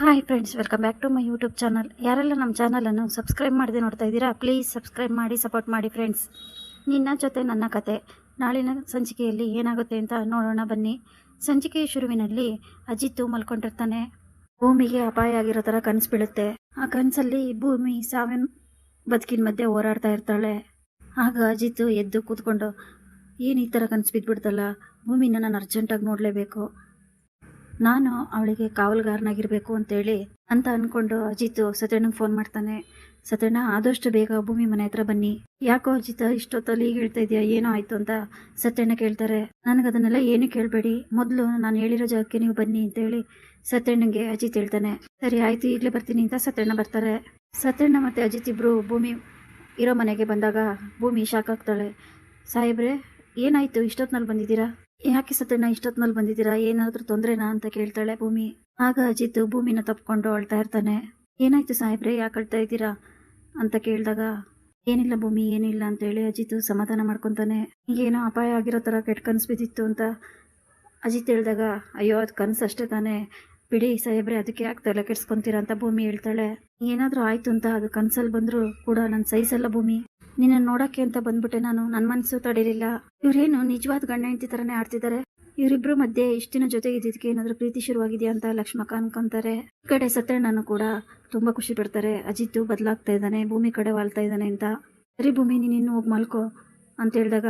Hi friends welcome back to my YouTube channel ಯಾರೆಲ್ಲ ನಮ್ಮ ಚಾನಲನ್ನು ಸಬ್ಸ್ಕ್ರೈಬ್ ಮಾಡದೆ ನೋಡ್ತಾ ಇದ್ದೀರಾ ಪ್ಲೀಸ್ ಸಬ್ಸ್ಕ್ರೈಬ್ ಮಾಡಿ ಸಪೋರ್ಟ್ ಮಾಡಿ ಫ್ರೆಂಡ್ಸ್ ನಿನ್ನ ಜೊತೆ ನನ್ನ ಕತೆ. ನಾಳಿನ ಸಂಚಿಕೆಯಲ್ಲಿ ಏನಾಗುತ್ತೆ ಅಂತ ನೋಡೋಣ ಬನ್ನಿ. ಸಂಚಿಕೆಯ ಶುರುವಿನಲ್ಲಿ ಅಜಿತ್ತು ಮಲ್ಕೊಂಡಿರ್ತಾನೆ. ಭೂಮಿಗೆ ಅಪಾಯ ಆಗಿರೋ ಥರ ಕನಸು ಬೀಳುತ್ತೆ. ಆ ಕನಸಲ್ಲಿ ಭೂಮಿ ಸಾವಿನ ಬದುಕಿನ ಮಧ್ಯೆ ಹೋರಾಡ್ತಾ ಇರ್ತಾಳೆ. ಆಗ ಅಜಿತ್ತು ಎದ್ದು ಕೂತ್ಕೊಂಡು, ಏನು ಈ ಥರ ಕನಸು ಬಿದ್ದುಬಿಡ್ತಲ್ಲ ಭೂಮಿನ ನಾನು ಅರ್ಜೆಂಟಾಗಿ ನೋಡಲೇಬೇಕು. ನಾನು ಅವಳಿಗೆ ಕಾವಲುಗಾರನಾಗಿರಬೇಕು ಅಂತೇಳಿ ಅಂತ ಅಂದ್ಕೊಂಡು ಅಜಿತ್ ಸತ್ಯಣ್ಣಂಗೆ ಫೋನ್ ಮಾಡ್ತಾನೆ. ಸತ್ಯಣ್ಣ, ಆದಷ್ಟು ಬೇಗ ಭೂಮಿ ಮನೆ ಹತ್ರ ಬನ್ನಿ. ಯಾಕೋ ಅಜಿತ್, ಇಷ್ಟೊತ್ತಲ್ಲಿ ಈಗ ಹೇಳ್ತಾ ಇದೆಯಾ, ಏನೋ ಆಯಿತು ಅಂತ ಸತ್ಯಣ್ಣ ಕೇಳ್ತಾರೆ. ನನಗದನ್ನೆಲ್ಲ ಏನು ಕೇಳಬೇಡಿ. ಮೊದಲು ನಾನು ಹೇಳಿರೋ ಜಾಗಕ್ಕೆ ನೀವು ಬನ್ನಿ ಅಂತ ಹೇಳಿ ಸತ್ಯಣ್ಣಂಗೆ ಅಜಿತ್ ಹೇಳ್ತಾನೆ. ಸರಿ, ಆಯಿತು ಈಗಲೇ ಬರ್ತೀನಿ ಅಂತ ಸತ್ಯಣ್ಣ ಬರ್ತಾರೆ. ಸತ್ಯಣ್ಣ ಮತ್ತು ಅಜಿತ್ ಇಬ್ಬರು ಭೂಮಿ ಇರೋ ಮನೆಗೆ ಬಂದಾಗ ಭೂಮಿ ಶಾಕ್ ಆಗ್ತಾಳೆ. ಸಾಹೇಬ್ರೆ, ಏನಾಯಿತು? ಇಷ್ಟೊತ್ತಿನಲ್ಲಿ ಬಂದಿದ್ದೀರಾ? ಯಾಕೆ ಸತ್ಯಣ್ಣ ಇಷ್ಟೊತ್ತಿನಲ್ಲಿ ಬಂದಿದ್ದೀರಾ? ಏನಾದರೂ ತೊಂದರೆನಾ ಅಂತ ಕೇಳ್ತಾಳೆ ಭೂಮಿ. ಆಗ ಅಜಿತ್ ಭೂಮಿನ ತಪ್ಕೊಂಡು ಅಳ್ತಾ ಇರ್ತಾನೆ. ಏನಾಯ್ತು ಸಾಹೇಬ್ರೆ, ಯಾಕೆ ಅಳ್ತಾ ಇದ್ದೀರಾ? ಅಂತ ಕೇಳಿದಾಗ, ಏನಿಲ್ಲ ಭೂಮಿ, ಏನಿಲ್ಲ ಅಂತೇಳಿ ಅಜಿತ್ ಸಮಾಧಾನ ಮಾಡ್ಕೊತಾನೆ. ಏನೋ ಅಪಾಯ ಆಗಿರೋ ಥರ ಕೆಟ್ಟ ಕನಸು ಬಿದ್ದಿತ್ತು ಅಂತ ಅಜಿತ್ ಹೇಳಿದಾಗ, ಅಯ್ಯೋ, ಅದು ಕನಸು ಅಷ್ಟೇ ತಾನೇ. ಬಿಡಿ ಸಾಹೇಬ್ರೆ, ಅದಕ್ಕೆ ಯಾಕೆ ತಲೆ ಕೆಡ್ಸ್ಕೊಂತೀರಾ ಅಂತ ಭೂಮಿ ಹೇಳ್ತಾಳೆ. ಏನಾದರೂ ಆಯಿತು ಅಂತ ಅದು ಕನಸಲ್ಲಿ ಬಂದರೂ ಕೂಡ ನನ್ನ ಸಹಿಸಲ್ಲ ಭೂಮಿ. ನಿನ್ನ ನೋಡೋಕ್ಕೆ ಅಂತ ಬಂದ್ಬಿಟ್ಟೆ ನಾನು. ನನ್ನ ಮನಸ್ಸು ತಡೀಲಿಲ್ಲ ಇವರೇನು ನಿಜವಾದ ಗಂಡ ಹೆಂಡತಿ ಥರನೇ ಆಡ್ತಿದ್ದಾರೆ ಇವರಿಬ್ರು ಮಧ್ಯೆ ಇಷ್ಟಿನ ಜೊತೆಗೆ ಇದ್ದಿದ್ದಕ್ಕೆ ಏನಾದರೂ ಪ್ರೀತಿ ಶುರುವಾಗಿದೆಯಾ ಅಂತ ಲಕ್ಷ್ಮಕ್ಕ ಅನ್ಕೊಂತಾರೆ. ಈ ಕಡೆ ಸತ್ಯಣ್ಣನು ಕೂಡ ತುಂಬ ಖುಷಿ ಪಡ್ತಾರೆ. ಅಜಿತ್ ಬದಲಾಗ್ತಾ ಇದ್ದಾನೆ, ಭೂಮಿ ಕಡೆ ವಾಲ್ತಾ ಇದ್ದಾನೆ ಅಂತ. ಸರಿ ಭೂಮಿ, ನೀನು ಹೋಗಿ ಮಲ್ಕೋ ಅಂತ ಹೇಳಿದಾಗ,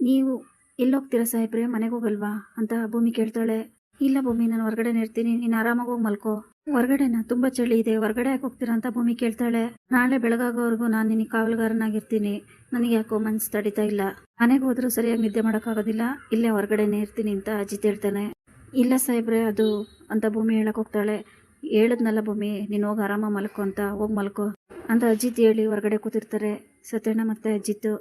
ನೀವು ಎಲ್ಲೋಗ್ತೀರಾ ಸಾಹೇಬ್ರೆ? ಮನೆಗೆ ಹೋಗಲ್ವಾ? ಅಂತ ಭೂಮಿ ಕೇಳ್ತಾಳೆ. ಇಲ್ಲ ಭೂಮಿ, ನಾನು ಹೊರಗಡೆನೇ ಇರ್ತೀನಿ. ನೀನು ಆರಾಮಾಗಿ ಹೋಗಿ ಮಲ್ಕೋ. ಹೊರಗಡೆನ? ತುಂಬ ಚಳಿ ಇದೆ. ಹೊರಗಡೆ ಯಾಕೆ ಹೋಗ್ತೀರಾ ಅಂತ ಭೂಮಿ ಕೇಳ್ತಾಳೆ. ನಾಳೆ ಬೆಳಗಾಗೋವರೆಗೂ ನಾನು ನಿನ್ನ ಕಾವಲುಗಾರನಾಗಿರ್ತೀನಿ. ನನಗೆ ಯಾಕೋ ಮನ್ಸು ತಡಿತಾ ಇಲ್ಲ. ಮನೆಗೆ ಹೋದ್ರೂ ಸರಿಯಾಗಿ ನಿದ್ದೆ ಮಾಡೋಕ್ಕಾಗೋದಿಲ್ಲ. ಇಲ್ಲೇ ಹೊರಗಡೆನೇ ಇರ್ತೀನಿ ಅಂತ ಅಜ್ಜಿ ಹೇಳ್ತಾನೆ. ಇಲ್ಲ ಸಾಹೇಬ್ರೆ, ಅದು ಅಂತ ಭೂಮಿ ಹೇಳಕ್ ಹೋಗ್ತಾಳೆ. ಹೇಳದ್ನಲ್ಲ ಭೂಮಿ, ನೀನು ಹೋಗಿ ಆರಾಮ ಮಲ್ಕೋ ಅಂತ. ಹೋಗಿ ಮಲ್ಕೋ ಅಂತ ಅಜಿತ್ ಹೇಳಿ ಹೊರಗಡೆ ಕೂತಿರ್ತಾರೆ. ಸತ್ಯಣ್ಣ ಮತ್ತೆ ಅಜ್ಜಿತ್ತು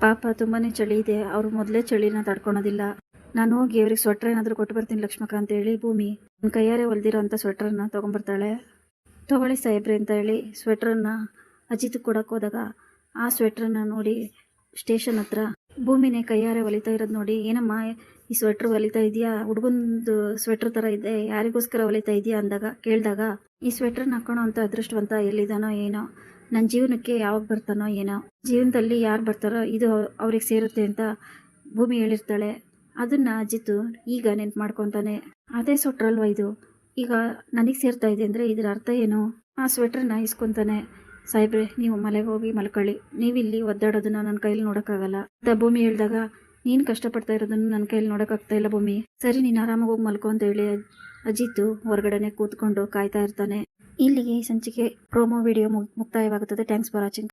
ಪಾಪ ತುಂಬಾ ಚಳಿ ಇದೆ. ಅವರು ಮೊದಲೇ ಚಳಿನ ತಡ್ಕೊಳೋದಿಲ್ಲ. ನಾನು ಹೋಗಿ ಅವ್ರಿಗೆ ಸ್ವೆಟ್ರ್ ಏನಾದರೂ ಕೊಟ್ಟು ಬರ್ತೀನಿ ಲಕ್ಷ್ಮಕ್ಕ ಅಂತ ಹೇಳಿ, ಭೂಮಿ ನನ್ನ ಕೈಯಾರೆ ಹೊಲ್ದಿರೋ ಅಂಥ ಸ್ವೆಟ್ರನ್ನ ತೊಗೊಂಬರ್ತಾಳೆ. ತೊಗೊಳ್ಳಿ ಸಾಹೇಬ್ರಿ ಅಂತ ಹೇಳಿ ಸ್ವೆಟ್ರನ್ನ ಅಜಿತ್ ಕೊಡಕ್ಕೆ ಹೋದಾಗ ಆ ಸ್ವೆಟ್ರನ್ನ ನೋಡಿ ಸ್ಟೇಷನ್ ಹತ್ರ ಭೂಮಿನೇ ಕೈಯಾರೆ ಹೊಲಿತಾ ಇರೋದು ನೋಡಿ, ಏನಮ್ಮ ಈ ಸ್ವೆಟ್ರ್ ಹೊಲಿತಾ ಇದೆಯಾ? ಹುಡುಗಂದು ಸ್ವೆಟ್ರ್ ಥರ ಇದೆ, ಯಾರಿಗೋಸ್ಕರ ಹೊಲಿತಾ ಇದೆಯಾ ಅಂದಾಗ ಕೇಳಿದಾಗ, ಈ ಸ್ವೆಟ್ರನ್ನ ಹಾಕೋಣ ಅಂತ ಅದೃಷ್ಟವಂತ ಎಲ್ಲಿದಾನೋ ಏನೋ ನನ್ನ ಜೀವನಕ್ಕೆ ಯಾವಾಗ ಬರ್ತಾನೋ ಏನೋ, ಜೀವನದಲ್ಲಿ ಯಾರು ಬರ್ತಾರೋ ಇದು ಅವ್ರಿಗೆ ಸೇರುತ್ತೆ ಅಂತ ಭೂಮಿ ಹೇಳಿರ್ತಾಳೆ. ಅದನ್ನು ಅಜಿತ್ ಈಗ ನೆನ್ಪು ಮಾಡ್ಕೊತಾನೆ. ಅದೇ ಸ್ವೆಟ್ರಲ್ವ ಇದು? ಈಗ ನನಗೆ ಸೇರ್ತಾ ಇದೆ ಅಂದರೆ ಇದರ ಅರ್ಥ ಏನು? ಆ ಸ್ವೆಟ್ರನ್ನ ಇಸ್ಕೊತಾನೆ. ಸಾಹೇಬ್ರೆ, ನೀವು ಮಲೆಗೆ ಹೋಗಿ ಮಲ್ಕೊಳ್ಳಿ. ನೀವಿಲ್ಲಿ ಒದ್ದಾಡೋದನ್ನ ನನ್ನ ಕೈಲಿ ನೋಡೋಕ್ಕಾಗಲ್ಲ. ಅಂತ ಭೂಮಿ ಹೇಳಿದಾಗ, ನೀನು ಕಷ್ಟಪಡ್ತಾ ಇರೋದನ್ನು ನನ್ನ ಕೈಲಿ ನೋಡೋಕ್ಕಾಗ್ತಾ ಇಲ್ಲ ಭೂಮಿ. ಸರಿ, ನೀನು ಆರಾಮಾಗಿ ಹೋಗಿ ಮಲ್ಕೊ ಅಂತ ಹೇಳಿ ಅಜಿತ್ ಹೊರಗಡೆನೆ ಕೂತ್ಕೊಂಡು ಕಾಯ್ತಾ ಇರ್ತಾನೆ. ಇಲ್ಲಿಗೆ ಈ ಸಂಚಿಕೆ promo video ಮುಕ್ತಾಯವಾಗುತ್ತದೆ. Thanks for watching